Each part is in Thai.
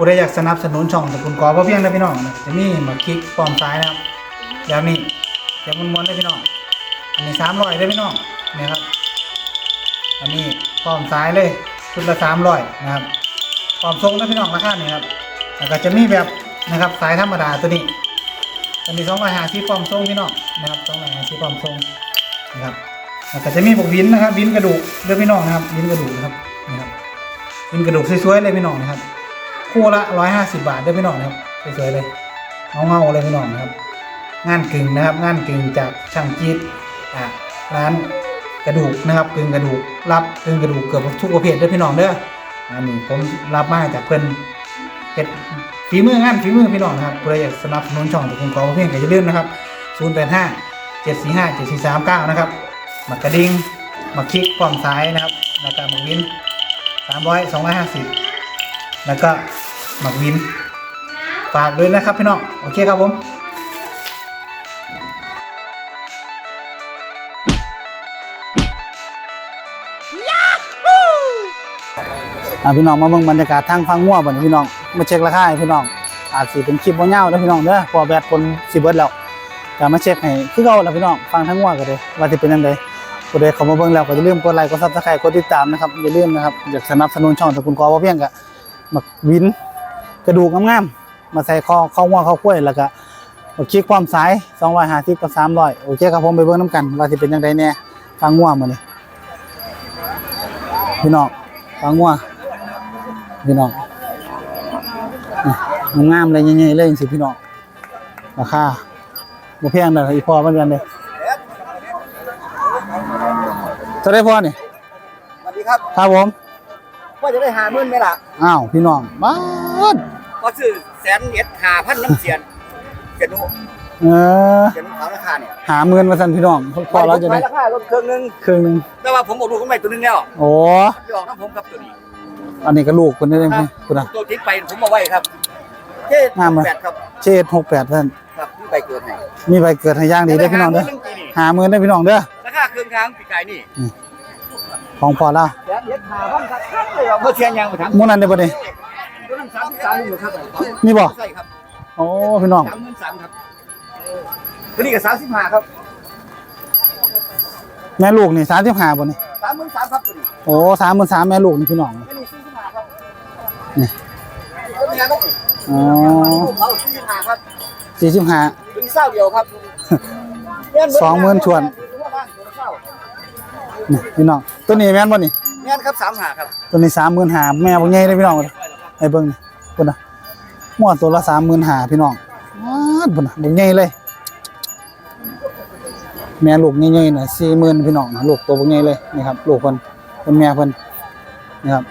ผู้ใดอยากสนับสนุนช่องตะกูลกอพ่อเพียงนะพี่น้องนะจะมีมาคลิกปอมซ้ายนะครับแบบนี้แบบม้วนได้พี่น้องอันนี้สามร้อยได้พี่น้องนี่ครับ อันนี้ปอมซ้ายเลยชุดละสามร้อยนะครับปอมทรงได้พี่น้องราคานี่ครับแล้วก็จะมีแบบนะครับสายธรรมดาตัวนี้อันนี้สองร้อยห้าสิบปอมทรงพี่น้องนะครับสองร้อยห้าสิบปอมทรงนะครับแล้วก็จะมีพวกวินนะครับวินกระดูกเด้อพี่น้องนะครับวินกระดูกนะครับนี่ครับวินกระดูกสวยๆเลยพี่น้องนะครับ คู่ละร้อยห้าสิบาทได้พี่น้องนะครับสวยๆเลยเงาๆเลยพี่น้องนะครับ งานกึ่งนะครับ งานกึ่งจากช่างจีดอ่าร้านกระดูกนะครับกึ่งกระดูกรับกึ่งกระดูกเกือบทุกประเภทด้อพี่น้องเด้ออันนี้ผมรับมาจากเพิ่อนเฮ็ดฝีมืองานฝีมือพี่น้องนะครับเพื่ออยากสนับสนุนช่องตะกุนขอเพียงก็อย่าลืมนะครับ085 745 7439นะครับหมักกระดิ่งหมักคลิกความซ้ายนะครับแล้วก็หมักวิน300 250 แล้วก็ หมักวิน ฝากด้วยนะครับพี่น้อง โอเคครับผมพี่น้องมาเบิ่งบรรยากาศทางฟังง่วบ่นพี่น้อง มาเช็คราคาให้พี่น้อง อาจสิเป็นคลิปบ่ยาวเด้อพี่น้องเด้อพอแบตคนสิเบิดแล้วก็มาเช็คให้คือเก่าแล้วพี่น้อง ฟังทั้งง่วก็ได้ว่าสิเป็นจังไดผู้ใดเข้ามาเบิ่งแล้วก็อย่าลืมกดไลค์กด Subscribe กดติดตามนะครับอย่าลืมนะครับอยากสนับสนุนช่องตะกูลกอบ่เพียงก็มักวิน กระดูกงามๆมาใส่คอข้าวง่วข้าวข้วยแล้วก็เอาคลิกความสาย250กับ300 โอเคครับผมไปเบิ่งนํกัน ว่าสิเป็นจังไดแน่ฟังง่วมื้อนี้พี่น้องฟังง่วพี่น้องอะงามๆเลยใหญ่ๆเลยสิพี่น้องราคาบ่แพงเลยอีพอมันกันเลยเท่าได้พอนี่สวัสดีครับ ครับผมว่าจะได้หามื่นไหมล่ะ อ้าว พี่น้องบ้าน ก็ซื้อแสนเอ็ดหาพันน้ำเสียนเสียนนุเออเสียนนุขาวราคาเนี่ยหาเงินมาสั่นพี่น้องพอเราจะได้ราคาลดเครื่องนึงครึ่งหนึงแต่ว่าผมบอกลูกผมไปตัวนึงแล้วโอ้พี่ออกน้ำผมครับตัวนี้ อันนี้ก็ลูกคนนี้เองพี่คุณอะตัวทิ้งไปผมมาไว้ครับเจ๊งามไหมแปดครับเจ็ดหกแปดท่านครับนี่ใบเกิดให้มีใบเกิดให้ย่างดีได้อพี่น้องเด้อหาเงินได้อพี่น้องเด้อราคาเครื่องทางปีกไก่นี่ของพอเราแสนเอ็ดหาพันครับครับเลยว่าเมื่อเชียนยางมาถามมื้อนั้นได้บ่นี่ตัวนั้น สามสิบสามหมื่นครับมีบ่ใช่ครับโอ้พี่น้องสามหมื่นสามครับตัวนี้ก็สามสิบห้าครับ แม่ลูกนี่35บ่นี่สามหมื่นสามครับตัวนี้โอ้สามหมื่นสามแม่ลูกนี่พี่น้องตัวนี้สี่สิบห้าครับนี่ตัวนี้ครับอ๋อลูกเขาสี่สิบห้าครับสี่สิบห้าตัวนี้เศร้าเดียวครับสองหมื่นชวนนี่พี่น้องตัวนี้แม่นบ่นี่แม่นครับสามหาครับตัวนี้สามหมื่นห้าแม่บ่ใหญ่เลยพี่น้องให้เบิ่งนี่ พุ่นนะหม้อตัวละสามหมื่นห้าพี่น้องว้าดพุ่นน่ะบ่ใหญ่เลย แม่ลูกใหญ่ๆน่ะสี่หมื่นพี่น้องนะลูกตัวบ่ใหญ่เลยนี่ครับลูกเพิ่นเป็นแม่เพิ่นนี่ครับ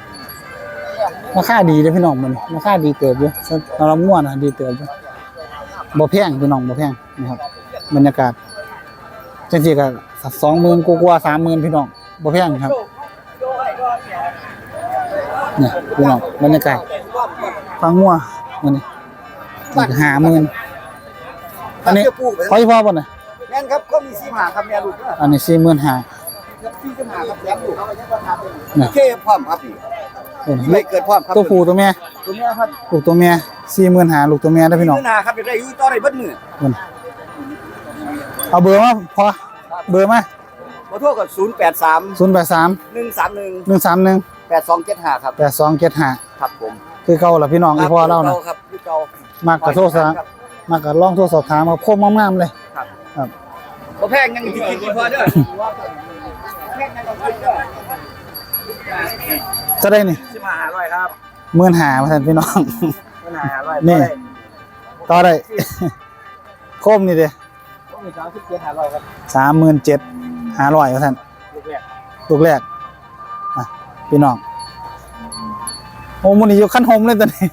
ราคาดีเลยพี่น้องมันราคาดีเติบอยู่สำหรับงัวน่ะดีเติบอยู่บ่แพงพี่น้องบ่แพงนะครับ บรรยากาศจังซี่ก็สองหมื่นกว่าสามหมื่นพี่น้องบ่แพงครับเนี่ยพี่น้องบรรยากาศ ฟังงัวมันนี่หาหมือนอันนี้ขอยี่พ่อบ่น่ะแม่นครับก็มีซีหาครับแม่ลูกอันนี้ซีหมื่นหาซีหาครับแม่ลูกโอเคพร้อมครับพี่ไม่เกิดพร้อมครับตัวผู้ตัวแม่ตัวแม่ครับลูกตัวแม่สี่หมื่นหาลูกตัวแม่ได้พี่น้องหมื่าครับได้อยู่ต่อได้เบิดมือเอาเบอร์มาพอเบอร์มาขอโทษกับศูนย์แปดสามศูนย์แปดสามหนึ่งสามหนึ่งหนึ่งสามหนึ่งแปดสองเก็ดหาครับแปดสองเก็ดหา ครับผมคือเก่าล่ะพี่น้องอีพ่อเราน่ะครับพี่เก่ามากกระโทษซะมากกระลองโทรสอบถามมาโคมงามๆเลยครับครับบ่แพงยังกินกินอีกพอเด้อแพงยังก็กินเด้อจะได้นี่สิบห้าร้อยครับหมื่นหามาแทนพี่น้องสิบห้าร้อยนี่ต่อได้โคมนี่เด้ต้องมีสามสิบเจ็ดห้าร้อยครับสามหมื่นเจ็ดหาร้อยมาแทนลูกแรกลูกแรกอะพี่น้องโอ้มันนี่อยู่ขั้นโฮมเลยตอนนี้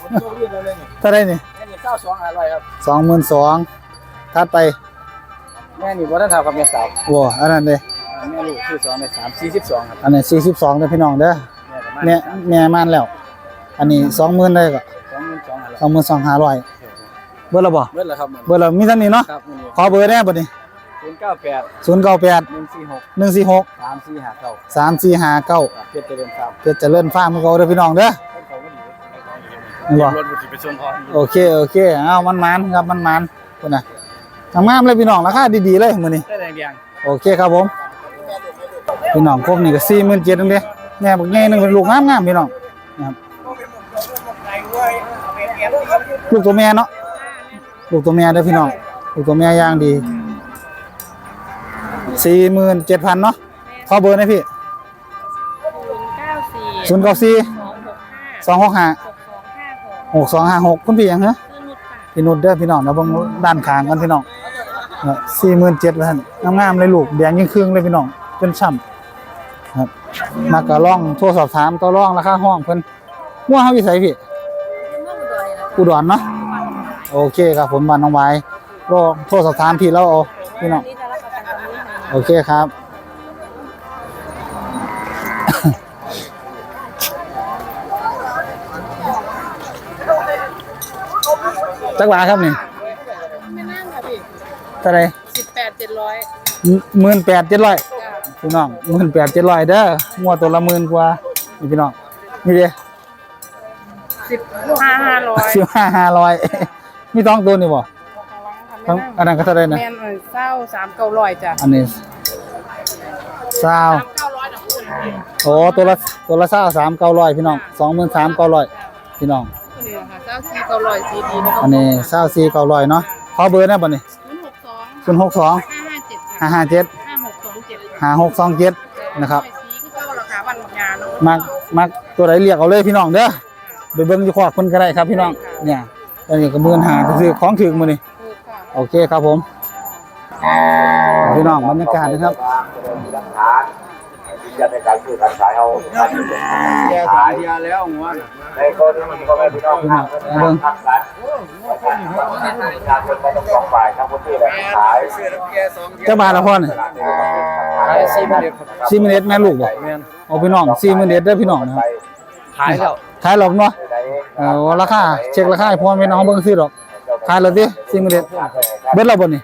ผมโชคดีเลยนี่เท่าได้นี่แม่นี่เก้าสองห้าร้อยครับสองหมื่นสองทัดไปแม่นี่บ่ได้เท่ากับแม่สาวว้าอันนั้นเลยแม่ลูกชื่อสองในสามสี่สิบสองครับอันนี้สี่สิบสองเด้อพี่น้องเด้อแม่ประมาณแม่แม่ม่านแล้ว อันนี้สองหมื่นเลยก็สองหมื่นสองห้าร้อยสองหมื่นสองห้าร้อยเบอร์ละบ่เบิดแล้วครับเบอร์ละมีเท่านี้เนาะครับนี่ขอเบอร์ได้บ่นี่ ศูนย์เก้าแปดศูนย์เก้าแปดหนึ่งสี่หกหนึ่งสี่หกสามสี่ห้าเก้าสามสี่ห้าเก้าเจ็ดเจริญครับเพื่อเจะเลื่อนฟ้ามือเขาเด้อพี่น้องเด้อต้นเขาก็ดีนี่บ่รถบุตรไปส่งอ่อนโอเคโอเคเอามันมันครับมันมันพุ่นน่ะงามๆเลยพี่น้องราคาดีๆเลยมื้อนี้ได้แดงแดงโอเคครับผมพี่น้องครบนี่ก็47,000นึงเด้แม่บักใหญ่หนึงเป็นลูกงามๆพี่น้องนะครับลูกตัวแม่เนาะลูกตัวแม่เด้อพี่น้องลูกตัวแม่ย่างดี 47,000เนาะขอเบอร์หนะพี่ศูนย์เก้าสี่094สองหกห้า265หกสองห้าหก6256คุณพี่หยังเหรอคือนุชค่ะพี่นุชเด้อพี่น้องนะเบิ่งด้านข้างกันพี่น้องสี่หมื่นเจ็ดพันงามๆเลยลูกแดงยิ่งครึ่งเลยพี่น้องจนช่ำครับมากระล่องโทรสอบถามต่อรองราคาห้องเพิ่นมั่วเฮาอยู่ไสพี่เมื่อวันก่อนเลยนะอุดรเนาะโอเคครับผมบ้านน้องไว้รอโทรสอบถามพี่แล้วเอาพี่น้อง โอเคครับ จักหวาครับนี่ไม่นั่งค่ะพี่เท่าไหรสิบแปดเจ็ดร้อยหมื่นแปดเจ็ดร้อยจ้ะพี่น้องหมื่นแปดเจ็ดร้อยเด้องัวตัวละหมื่นกว่านี่พี่น้องนี่เด้สิบห้าห้าร้อยสิบห้าห้าร้อยมีต้องตัวนี่บ่ ทั้งอันนั้นก็เท่าไหรนะแมนเออเศร้าสามเก้าร้อยจ้ะอันนี้ซาวสามเก้าร้อยนะคุณโอ้ตัวละตัวละซาวสามเก้าร้อยพี่น้องสองหมื่นสามเก้าร้อยพี่น้องนี่ค่ะเศร้าสี่เก้าร้อยซีดีนะอันนี้ซาวสี่เก้าร้อยเนาะขอเบอร์นะบ่นี่ศูนย์หกสองศูนย์หกสองห้าห้าเจ็ดห้าห้าเจ็ดห้าหกสองเจ็ดห้าหกสองเจ็ดนะครับสีก็เก้าราคาวันหมดงานเนาะมักมักตัวไหนเรียกเอาเลยพี่น้องเด้อไปเบิ่งอยู่ขวากเพิ่นก็ได้ครับพี่น้องเนี่ยอันนี้ก็หมื่นห้าซื้อของถึงมื้อนี้ถูกค่ะ โอเคครับผมพี่น้องบรรยากาศนะครับจะในการซื้อการขายเอาแย่สายเดียแล้วหัวะในกรณีพ่อแม่พี่น้องทางเรื่องทางการงานคนไปต้องสองฝ่ายทั้งคนที่และขายจ้าบาละพ่อนี่ขายสี่มื่นเมนเอ็ดแม่ลูกบ่แม่นเอาพี่น้องสี่มื่นเอ็ดเด้อพี่น้องนะครับขายแล้วขายหรอกเนาะเออราคาเช็คราคาให้พ่อแม่น้องเบิ่งซื้อดอก ขายแล้วติสี่หมื่นเอ็ดเบิดแล้วบ่นี่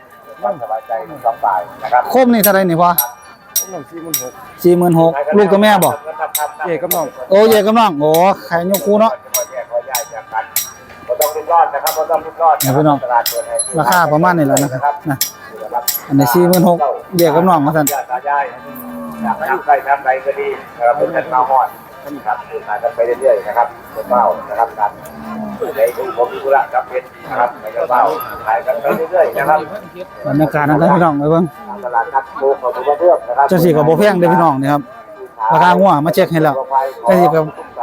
สบายใจสองฝ่ายนะครับครบนี่เท่าไหร่นี่พ่อผมลงสี่หมื่นหกสี่หมื่นหกลูกตัวแม่บ่เย่กับน้องโอ้เยกับน้องโอ้ขายยกคูเนาะก็ต้องรุ่นรอดนะครับก็ต้องรุ่นรอดตลาดตัวไหนราคาประมาณนี้แหละนะครับนะอันนี้สี่หมื่นหกเยกับน้องว่าซั่นญาติตายายอยากน้ำใส่น้ำใดก็ดีนะครับเป็นกันมาหอดนะ ครับขายกันไปเรื่อยๆนะครับเป็นเป้านะครับกันในที่ผมมีธุระจำเป็นนะครับในกระเป๋าขายกันไปเรื่อยๆนะครับบรรยากาศนะครับพี่น้องไปเบิ่งตลาดนัดโบกของตัวเพื่อนนะครับจังซี่ก็บ่แพงเด้อพี่น้องนี่ครับราคางัวมาเช็คให้แล้วจังซี่ก็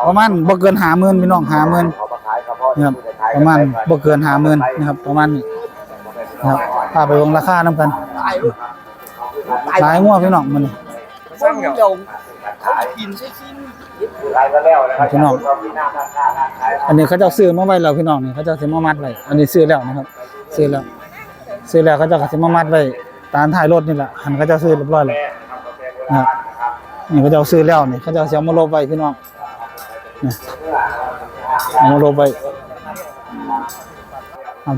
ประมาณบ่เกิน50,000พี่น้อง50,000เขามาขายเฉพาะนะครับประมาณบ่เกิน50,000นะครับ ประมาณนี้นะครับพาไปเบิ่งราคานํกันหลายงัวพี่น้องมื้อนี้สร้างเดียวขายกินใช่ชิ้นขายกันแล้วนะครับ พี่น้อง อันนี้เขาจ้าซื้อมาไว้แล้วพี่น้องนี่เขาเจ้าสิมามัดไว้ อันนี้ซื้อแล้วนะครับ ซื้อแล้ว ซื้อแล้วเขาจ้าก็สิมามัดไว้ตามท้ายรถนี่แหละหันเขาจ้าซื้อเรียบร้อยแล้วนะนี่เขาเจ้าซื้อแล้วนี่เขาเจ้าสิเอามาลบไว้พี่น้องนี่มาลบไว้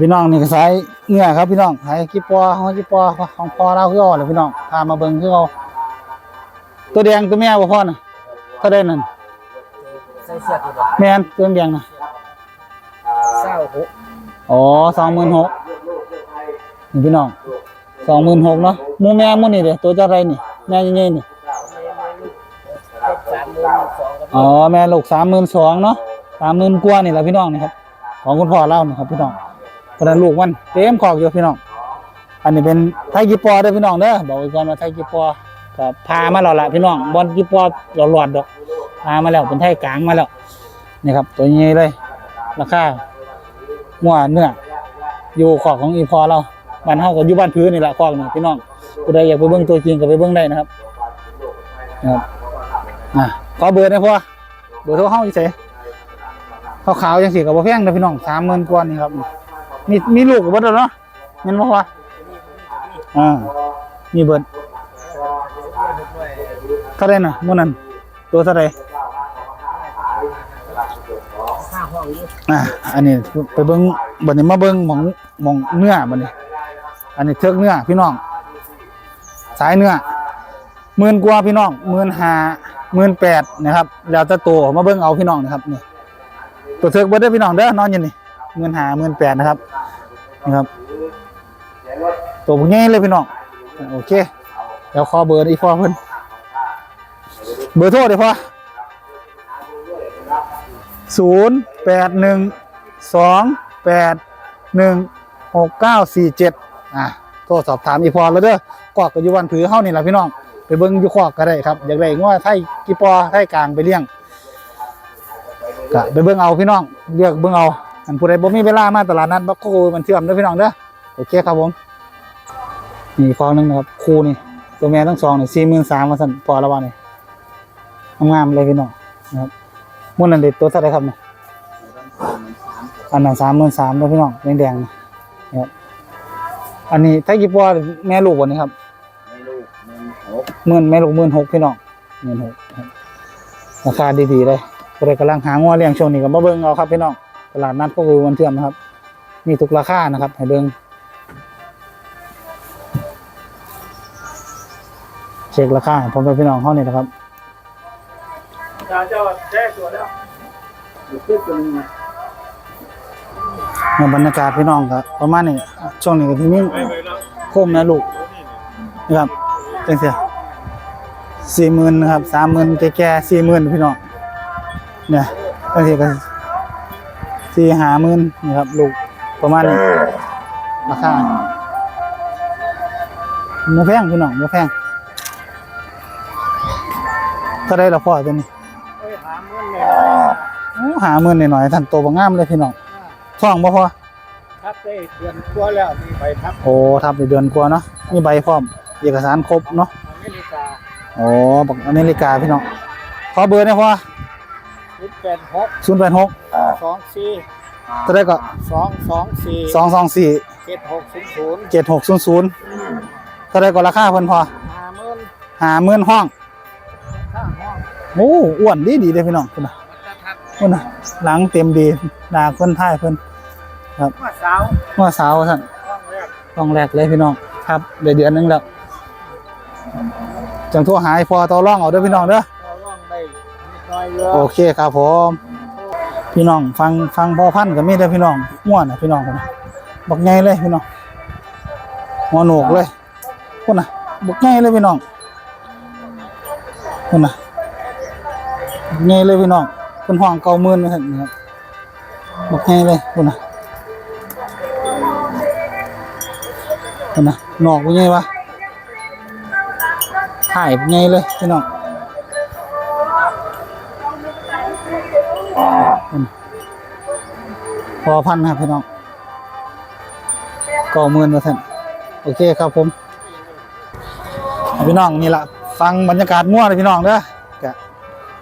พี่น้องนี่ก็สายเนื้อครับพี่น้องสายกิปปอของกิปปอของพ่อเราคืออาเลยพี่น้องพามาเบิ่งคือเอาตัวแดงตัวแม่บ่พ่อน่ะ เท่าใดนั่นใส่เสื้อตัวแม่นตัวแดงน่ะเศร้าหกอ๋อสองหมื่นหกนี่พี่น้องสองหมื่นหกเนาะหมูแม่หมูนี่เด้ตัวเจ้าไรนี่แม่ยังไงนี่สามหมื่นสองกับอ๋อแม่ลูกสามหมื่นสองเนาะสามหมื่นกว่านี่แหละพี่น้องนี่ครับของคุณพ่อเล่านี่ครับพี่น้องเพราะฉะนั้นลูกมันเต็มขอกอยู่พี่น้อง อันนี้เป็นไทยกีปอเด้อพี่น้องเด้อบอกไว้ก่อนว่าไทยกีปอ กับพามาแล้วล่ะพี่น้องบอลกีปอหลอดๆดอกพามาแล้วเป็นไทยกลางมาแล้วนี่ครับ ตัวนี้เลยราคาหัวเนื้ออยู่ขอกของอีพอเราบ้านเฮาก็อยู่บ้านพื้นนี่แหละขอกนี่พี่น้องผู้ใดอยากไปเบิ่งตัวจริงก็ไปเบิ่งได้นะครับนะครับอะขอเบอร์นะพ่อเบอร์โทรเฮาอยู่ไสขาวๆจังซี่ก็บ่แพงเด้อพี่น้อง30,000กว่านี่ครับมีมีลูกก็เบิดแล้วเนาะแม่นบ่พออ่ามีเบิดเท่าไรน่ะมื้อนั้นตัวเท่าไรอ่าอันนี้ไปเบิ่งบัดนี้มาเบิ่งหมองหมองเนื้อบัดนี้ อันนี้เทือกเนื้อพี่น้อง สายเนื้อหมื่นกว่าพี่น้องหมื่นห้าหมื่นแปดนะครับ แล้วแต่ตัวมาเบิ่งเอาพี่น้องนะครับนี่ตัวเถิกเบิดเด้พี่น้องเด้อนอนอยู่นี่เงินหาเงินแปดนะครับนี่ครับ ตัวพวกนี้เลยพี่น้อง โอเค เดี๋ยวขอเบอร์อีพ่อเพิ่น เบอร์โทรเดี๋ยวพ่อศูนย์แปดหนึ่งสองแปดหนึ่งหกเก้าสี่เจ็ดอะโทรสอบถามอีพอแล้วเด้อกอกกับยุวันผือเฮานี่แหละพี่น้อง ไปเบิ้งอยุคอกก็ได้ครับ อยากได้ว่าไทยกีปอไทยกลางไปเลี้ยงก็ไปเบิ้งเอาพี่น้องเลือกเบิ้งเอาอันผู้ใดบ่มีเวลามาตลาดนัดบักโคมันเชื่อมเด้อพี่น้องเด้อโอเคครับผมนี่ฟองหนึงนะครับคู่นี่ตัวแม่ทั้งสองนี่สี่หมื่นสามมาสั่นพอแล้ววะนี่ งามๆเลยพี่น้องนะครับมุ่นนันเด็ดตัวเท่าไหรครับเนี่ยอันนั้นสามหมื่นสามเลยพี่น้องแดงๆนะนะครับอันนี้ถ้ากี่ปอแม่ลูกวันนี้ครับหมื่นแม่ลูกหมื่นหกพี่น้องหมื่นหกครับราคาดีๆเลยผู้ใดกำลังหางัวเลี้ยงช่วงนี้ก็มาเบิ่งเอาครับพี่น้องตลาดนัดก็คือวันเทื่อมนะครับ มีทุกราคานะครับให้เบิ่งเช็คราคาให้ผมเป็นพี่น้องเขานี่นะครับ เจ้าแจ้ตัวแล้วในบรรยากาศพี่น้องครับประมาณนี้ช่วงนี้ก็ที่มีโคมนะลูกนะครับจังเสียสี่หมื่นนะครับสามหมื่นแก่ๆสี่หมื่นพี่น้องเนี่ยจังเสียก็สี่ห้าหมื่นนี่ครับลูกประมาณนี้ราคาโมแพงพี่น้องโมแพงก็ได้ละพ่อตัวนี้ หาเงินเนี่ยโอ้หาหมื่นหน่อยๆท่านโตบ่งามเลยพี่น้องท้องบ่พอทับได้เดือนกว่าแล้วมีใบทับโอ้ทับในเดือนกว่าเนาะมีใบพร้อม เอกสารครบเนาะอเมริกาโอ้บักอเมริกาพี่น้องขอเบอร์หนะพ่อศูนย์แปดหกศูนย์แปดหกสองสี่ตอนแรกก็สองสองสี่สองสองสี่เจ็ดหกศูนย์ศูนย์เจ็ดหกศูนย์ศูนย์ตอนแรกก็ราคาเพิ่นพอหาเงินหาหมื่นห้องค่าห้อง โอ้อ้วนดีดีเลยพี่น้องคุณนะจะทับคุณนะหลังเต็มดีหนาคนท้ายเพิ่นว่าสาวว่าสาวท่านห้องแรกต้องแรกเลยพี่น้องครับได้เดือนหนึงแล้วจังโทั่วหายพอต่อร่องเอาเด้อพี่น้องเด้อเราล่องได้นิดหน้อยเยอะโอเคครับผมพี่น้องฟังฟังพ่อพันธุ์ก็มีได้อพี่น้องม่วนนะพี่น้องคนนะบักใหญ่เลยพี่น้องหัวโหนกเลยคนน่ะบักใหญ่เลยพี่น้องคนน่ะ บักใหญ่เลยพี่น้องคนห้องเก่ามื่นนะครับนี่ครับบักใหญ่เลยคนน่ะคนน่ะหนอกบักใหญ่วะถ่ายบักใหญ่เลยพี่น้องพอพันครับพี่น้องเก้าหมื่นเปอร์เซ็นโอเคครับผม พี่น้องนี่ละฟังบรรยากาศง่วเลยพี่น้องเด้อ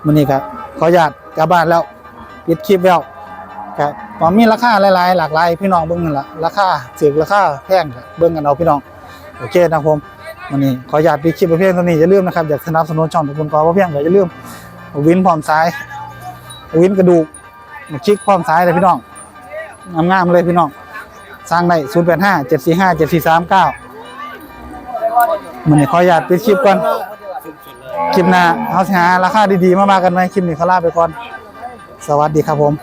มันนี่ครับขออนุญาตกลับบ้านแล้วปิดคลิปแล้วกะตอนมีราคาหลายๆ หลากหลายพี่น้องเบิ่งกันละราคาสึกราคาแพงก็เบิ่งกันเอาพี่น้องโอเคนะครับผมวันนี้ขออนุญาตปิดคลิปไปเพียงเท่านี้อย่าลืมนะครับอยากสนับสนุนช่องตะกุนกอเพราะเพียงอย่าลืมเอาวินพร้อมซ้าย วินกระดูกมาชิกพร้อมซ้ายเลยพี่น้องงามๆเลยพี่น้องสร้างได้0 8 5 7 4 5 7 4 3 9มันนี่ขออนุญาตปิดคลิปก่อน คลิปหน้าเขาสิหาราคาดีๆ มามากันไหมคลิปนี้เขาลาไปก่อน สวัสดีครับผม